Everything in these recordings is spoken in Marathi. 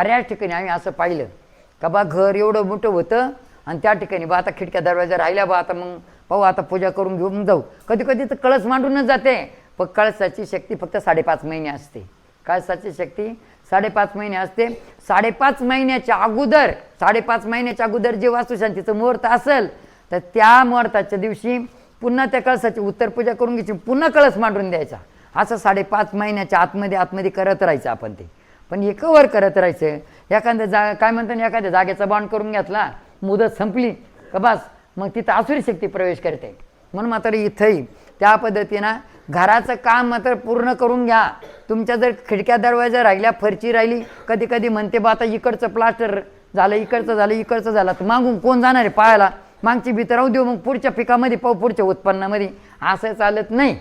बऱ्याच ठिकाणी आम्ही असं पाहिलं का बा घर एवढं मोठं होतं आणि त्या ठिकाणी बा आता खिडक्या दरवाजा राहिल्या बा आता मग पाहू आता पूजा करून घेऊन जाऊ. कधी कधी तर कळस मांडूनच जाते. पण कळसाची शक्ती फक्त साडेपाच महिने असते. कळसाची शक्ती साडेपाच महिने असते. साडेपाच महिन्याच्या अगोदर साडेपाच महिन्याच्या अगोदर जे वास्तुशांतीचं मुहूर्त असेल तर त्या मुहूर्ताच्या दिवशी पुन्हा त्या कळसाची उत्तर पूजा करून घ्यायची पुन्हा कळस मांडून द्यायचा. असं साडेपाच महिन्याच्या आतमध्ये आतमध्ये करत राहायचं आपण ते. पण हे कवर करत राहायचं. एखाद्या जा काय म्हणतात एखाद्या जागेचा बॉन्ड करून घेतला मुदत संपली का बस? मग तिथं आसुरी शक्ती प्रवेश करते. म्हणून मात्र इथंही त्या पद्धतीनं घराचं काम मात्र पूर्ण करून घ्या. तुमच्या जर खिडक्या दरवाजा राहिल्या फरची राहिली कधी कधी म्हणते बा आता इकडचं प्लास्टर झालं इकडचं झालं इकडचं झालं. तर मागून कोण जाणार आहे पाहायला? मागची भीती राहू देऊ मग पुढच्या पिकामध्ये पाहू पुढच्या उत्पन्नामध्ये. असं चालत नाही.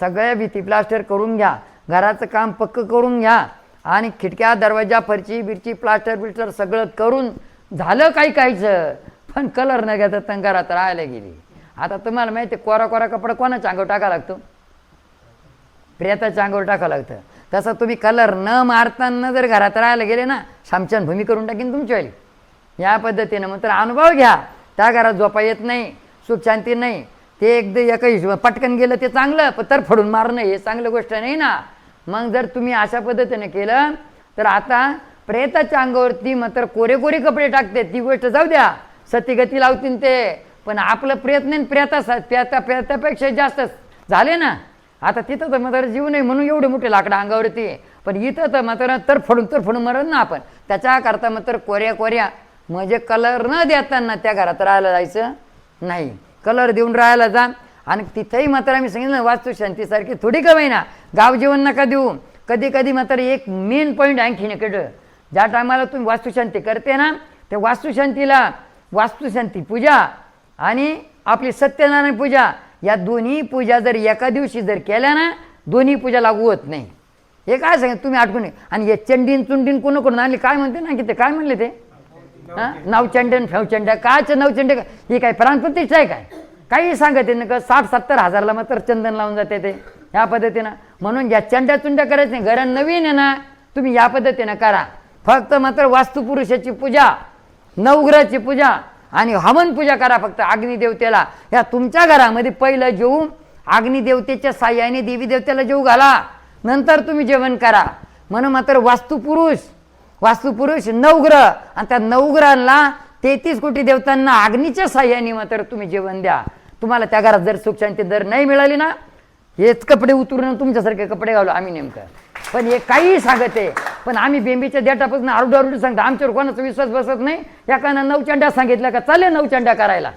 सगळ्या भीती प्लास्टर करून घ्या. घराचं काम पक्क करून घ्या. आणि खिडक्या दरवाजा फरची बिरची प्लास्टर बिस्टर सगळं करून झालं काही काहीचं. पण कलर न घेता तर घरात राहायला गेली. आता तुम्हाला माहिती आहे, कोरा कोरा कपडा कोणाच्या अंगावर टाका लागतो? प्रियताच्या अंगावर टाकावं लागतं. तसं तुम्ही कलर न मारताना जर घरात राहायला गेले ना शामच्यान भूमी करून टाकीन तुमची वाली. या पद्धतीनं मग तर अनुभव घ्या. त्या घरात झोपा येत नाही सुख शांती नाही. ते एकदा एका हिशोबा पटकन गेलं ते चांगलं पण तर फडून मारणं हे चांगलं गोष्ट नाही ना. मग जर तुम्ही अशा पद्धतीने केलं तर आता प्रेताच्या अंगावरती मात्र कोरे कोरे कपडे टाकते. ती गोष्ट जाऊ द्या. सतीगती लावतील ते. पण आपलं प्रयत्न प्रेता प्रेता प्रेतापेक्षा जास्त झाले ना. आता तिथं तर मात्र जीव नाही म्हणून एवढे मोठे लाकडं अंगावरती. पण इथं तर मात्र तर फडून तर फडून मरण ना आपण. त्याच्याकरता मात्र कोऱ्या कोऱ्या म्हणजे कलर न देताना त्या घरात राहायला जायचं नाही. कलर देऊन राहायला जा. आणि तिथंही मात्र आम्ही सांगितलं वास्तुशांतीसारखी थोडी कमी ना गाव जेवण नका देऊ. कधी कधी मात्र एक मेन पॉईंट आणखीन इकडं. ज्या टायमाला तुम्ही वास्तुशांती करते ना त्या वास्तुशांतीला वास्तुशांती पूजा आणि आपली सत्यनारायण पूजा या दोन्ही पूजा जर एका दिवशी जर केल्या ना दोन्ही पूजा लागू होत नाही. हे काय सांगितलं तुम्ही आठवण आणि हे चंडीन चुंडीन कोण कोण आणली? काय म्हणते ना की ते काय म्हणले ते? हा? नवचंडन फेवचंड कायचं नवचंड ही काय प्राणप्रतिष्ठा आहे काय? काही सांगते ना का साठ सत्तर हजारला मात्र चंदन लावून जाते ते. ह्या पद्धतीनं. म्हणून ज्या चंड्या चुंड्या करायचं नाही. घरा नवीन आहे ना तुम्ही या पद्धतीनं करा. फक्त मात्र वास्तुपुरुषाची पूजा नवग्रहाची पूजा आणि हवन पूजा करा फक्त अग्निदेवतेला. या तुमच्या घरामध्ये पहिलं जेवू अग्निदेवतेच्या साह्याने देवी देवतेला जेवू घाला. नंतर तुम्ही जेवण करा. म्हणून मात्र वास्तुपुरुष वास्तुपुरुष नवग्रह आणि त्या नवग्रहांना तेहतीस कोटी देवतांना अग्नीच्या साह्याने मात्र तुम्ही जेवण द्या. तुम्हाला त्या घरात जर सुख शांती जर नाही मिळाली ना हेच कपडे उतरून तुमच्यासारखे कपडे घालू आम्ही नेमकं. पण हे काही आहे पण आम्ही बेंबीच्या देटापासून आरडू आरडू सांगतो. आमच्यावर कोणाचा विश्वास बसत नाही. एकानं नवचंड्या सांगितल्या का चालेल नवचंड्या करायला?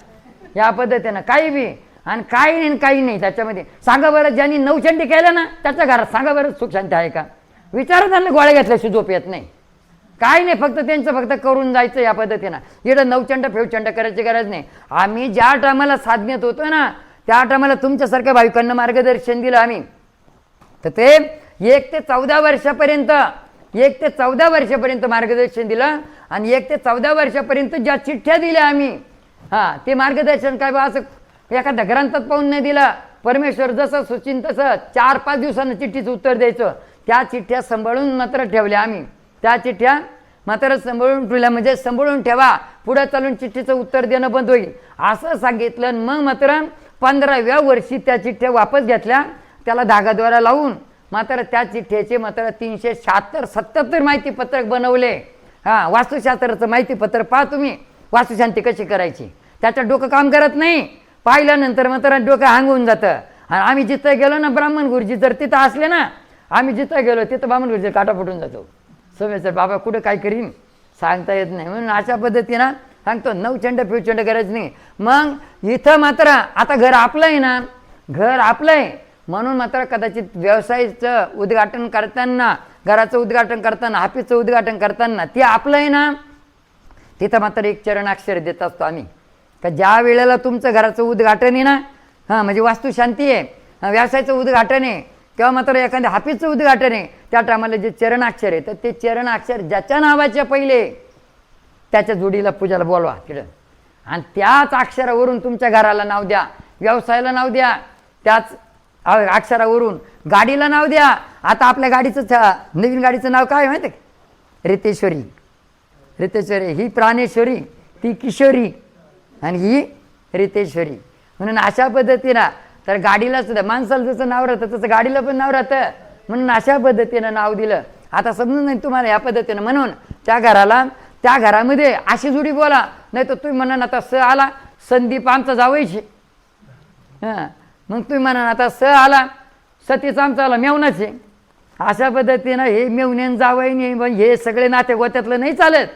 या पद्धतीनं काही बी. आणि काही नाही आणि काही नाही त्याच्यामध्ये. सांगा बरं ज्यांनी नवचंडी केल्या ना त्याच्या घरात सांगा बरं सुख शांती आहे का? विचारा त्यांना गोळ्या घेतल्याशिवाय झोप येत नाही. काय नाही फक्त त्यांचं फक्त करून जायचं या पद्धतीनं. इकडं नवचंड फेवचंड करायची गरज नाही. आम्ही ज्या टायमाला साधण्यात होतो ना त्या टायमाला तुमच्यासारख्या भाविकांना मार्गदर्शन दिलं आम्ही. तर ते एक ते चौदा वर्षापर्यंत एक ते चौदा वर्षापर्यंत मार्गदर्शन दिलं आणि एक ते चौदा वर्षापर्यंत ज्या चिठ्ठ्या दिल्या आम्ही हां ते मार्गदर्शन काय बा असं एखाद्या ग्रंथात पाहून नाही दिलं. परमेश्वर जसं सुचिन तसं चार पाच दिवसानं चिठ्ठीचं उत्तर द्यायचं. त्या चिठ्ठ्या सांभाळून मात्र ठेवल्या आम्ही. त्या चिठ्ठ्या मात्र सांभाळून ठेवल्या. म्हणजे सांभाळून ठेवा. पुढे चालून चिठ्ठीचं उत्तर देणं बंद होईल. असं सांगितलं मग मात्र पंधराव्या वर्षी त्या चिठ्ठ्या वापस घेतल्या त्याला धागाद्वारा लावून मात्र त्या चिठ्ठ्याचे मात्र तीनशे शहात्तर सत्याहत्तर माहितीपत्रक बनवले. हां वास्तुशास्त्राचं माहितीपत्र पहा तुम्ही. वास्तुशांती कशी करायची? त्याचं डोकं काम करत नाही. पाहिल्यानंतर मात्र डोकं हांगून जातं. आणि आम्ही जिथं गेलो ना ब्राह्मण गुरुजी जर तिथं असले ना आम्ही जिथं गेलो तिथं ब्राह्मण गुरुजी काटा फुटून जातो. सर बाबा कुठं काय करीन? सांगता येत नाही. म्हणून अशा पद्धतीनं सांगतो नवचंड पिवचंड गरज नाही. मग इथं मात्र आता घर आपलं आहे ना घर आपलं आहे. म्हणून मात्र कदाचित व्यवसायाचं उद्घाटन करताना घराचं उद्घाटन करताना ऑफिसचं उद्घाटन करताना ते आपलं आहे ना तिथं मात्र एक चरणाक्षर देत असतो आम्ही. का ज्या वेळेला तुमचं घराचं उद्घाटन आहे ना हां म्हणजे वास्तुशांती आहे व्यवसायाचं उद्घाटन आहे किंवा मात्र एखाद्या हाफीचं उद्घाटन आहे त्या टायमाला जे चरणाक्षर आहे तर ते चरणाक्षर ज्याच्या नावाच्या पहिले त्याच्या जोडीला पूजाला बोलवा तिकडं. आणि त्याच अक्षरावरून तुमच्या घराला नाव द्या व्यवसायाला नाव द्या त्याच अक्षरावरून गाडीला नाव द्या. आता आपल्या गाडीचं नवीन गाडीचं नाव काय माहिती रितेश्वरी. रितेश्वरी ही प्राणेश्वरी ती किशोरी आणि ही रितेश्वरी. म्हणून अशा पद्धतीनं तर गाडीला सुद्धा माणसाला जसं नाव राहतं तसं गाडीला पण नाव राहतं. म्हणून अशा पद्धतीनं नाव दिलं. आता समजून नाही तुम्हाला या पद्धतीनं. म्हणून त्या घराला त्या घरामध्ये अशी जुडी बोला नाही तर तुम्ही म्हणा आता स आला संदीप आमचा जावायची हां मग तुम्ही म्हणा आता स आला सतीच आमचा आला मेवनाचे अशा पद्धतीनं हे मेवण्यान जावईने मग हे सगळे नाते गोत्यातलं नाही चालत.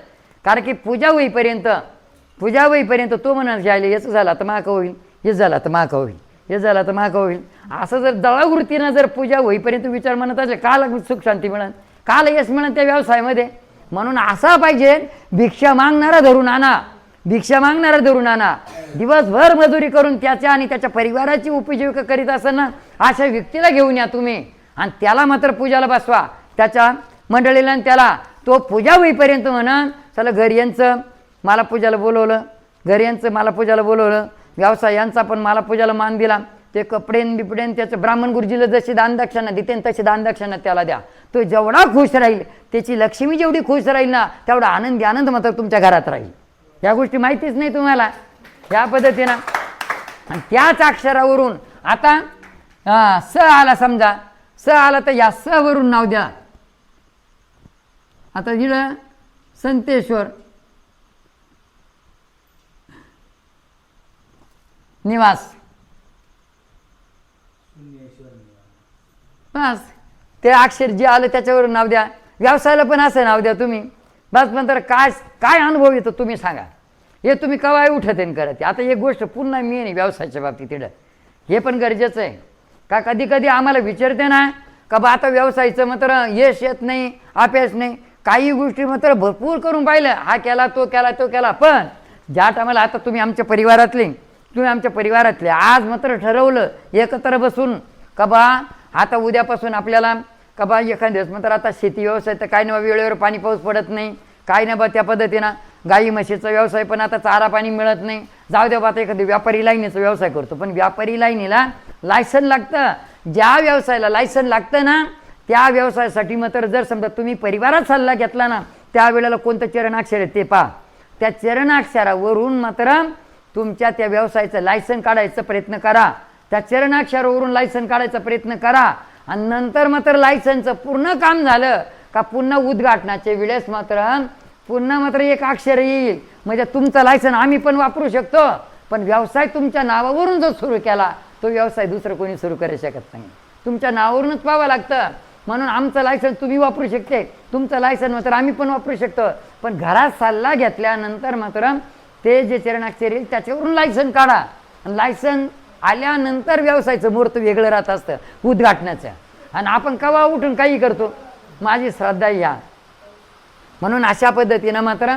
कारण की पूजा होईपर्यंत पूजा होईपर्यंत तो म्हणा जायला याचं झालं तर माका होईल. हे झालं तर माका होईल. हे झालं तर माका होईल. असं जर दळावृत्तीनं जर पूजा होईपर्यंत विचार म्हणत असेल काल सुख शांती मिळेल काल यश मिळेल त्या व्यवसायामध्ये. म्हणून असा पाहिजे भिक्षा मागणारा धरून आणा. भिक्षा मागणारा धरून आणा. दिवसभर मजुरी करून त्याच्या आणि त्याच्या परिवाराची उपजीविका करीत असताना अशा व्यक्तीला घेऊन या तुम्ही. आणि त्याला मात्र पूजाला बसवा. त्याच्या मंडळीला आणि त्याला. तो पूजा होईपर्यंत म्हणा चला घरी यांचं मला पूजाला बोलवलं. घरी यांचं मला पूजाला बोलवलं. व्यवसाय यांचा पण मला पूजाला मान दिला. ते कपडेन बिपडेन त्याचं ब्राह्मण गुरुजीला जशी दानदक्षिणा देते तशी दानदक्षिणा त्याला द्या. तो जेवढा खुश राहील त्याची लक्ष्मी जेवढी खुश राहील ना तेवढा आनंदी आनंद मात्र तुमच्या घरात राहील. या गोष्टी माहितीच नाही तुम्हाला. या पद्धतीनं. आणि त्याच अक्षरावरून आता हा, स आला समजा. स आला तर या स वरून नाव द्या. आता इकडं संतेश्वर. निवास. बस. ते अक्षर जे आलं त्याच्यावर नाव द्या. व्यवसायाला पण असं नाव द्या तुम्ही. बस नंतर काय काय अनुभव येतो तुम्ही सांगा. हे तुम्ही कवाय उठत आहे करत आता एक गोष्ट पुन्हा मी नाही व्यवसायाच्या बाबतीत तिथं हे पण गरजेचं आहे. का कधी कधी आम्हाला विचारते ना. का बा आता व्यवसायाचं मात्र यश येत नाही अपयश नाही. काही गोष्टी मात्र भरपूर करून पाहिलं. हा केला तो केला तो केला. पण ज्या टायमाला आता तुम्ही आमच्या परिवारातले तुम्ही आमच्या परिवारातले आज मात्र ठरवलं एकत्र बसून. का बा आता उद्यापासून आपल्याला का बा एखाद्या मग तर आता शेती व्यवसाय तर काय ना बा वेळेवर पाणी पाऊस पडत नाही. काय ना बा त्या पद्धतीनं. गाई म्हशीचा व्यवसाय पण आता चारा पाणी मिळत नाही. जाऊ द्या बा आता एखादी व्यापारी लाईनीचा व्यवसाय करतो. पण व्यापारी लाईनीला लायसन लागतं. ज्या व्यवसायाला लायसन लागतं ना त्या व्यवसायासाठी मात्र जर समजा तुम्ही परिवारात सल्ला घेतला ना त्यावेळेला कोणतं चरणाक्षर आहे ते पहा. त्या चरणाक्षरावरून मात्र तुमच्या त्या व्यवसायाचं लायसन काढायचा प्रयत्न करा. त्या चरणाक्षरावरून लायसन काढायचा प्रयत्न करा. आणि नंतर मात्र लायसनचं पूर्ण काम झालं का पुन्हा उद्घाटनाच्या वेळेस मात्र पुन्हा मात्र एक अक्षर येईल. म्हणजे तुमचं लायसन आम्ही पण वापरू शकतो पण व्यवसाय तुमच्या नावावरून जो सुरू केला तो व्यवसाय दुसरं कोणी सुरू करू शकत नाही. तुमच्या नावावरूनच पाहावं लागतं. म्हणून आमचं लायसन तुम्ही वापरू शकते. तुमचं लायसन मात्र आम्ही पण वापरू शकतो. पण घरात सल्ला घेतल्यानंतर मात्र ते जे चरणाक्षर येईल त्याच्यावरून लायसन काढा. आणि लायसन आल्यानंतर व्यवसायाचं मुहूर्त वेगळं राहत असतं उद्घाटनाचं. आणि आपण कवा उठून काही करतो? माझी श्रद्धा या. म्हणून अशा पद्धतीनं मात्र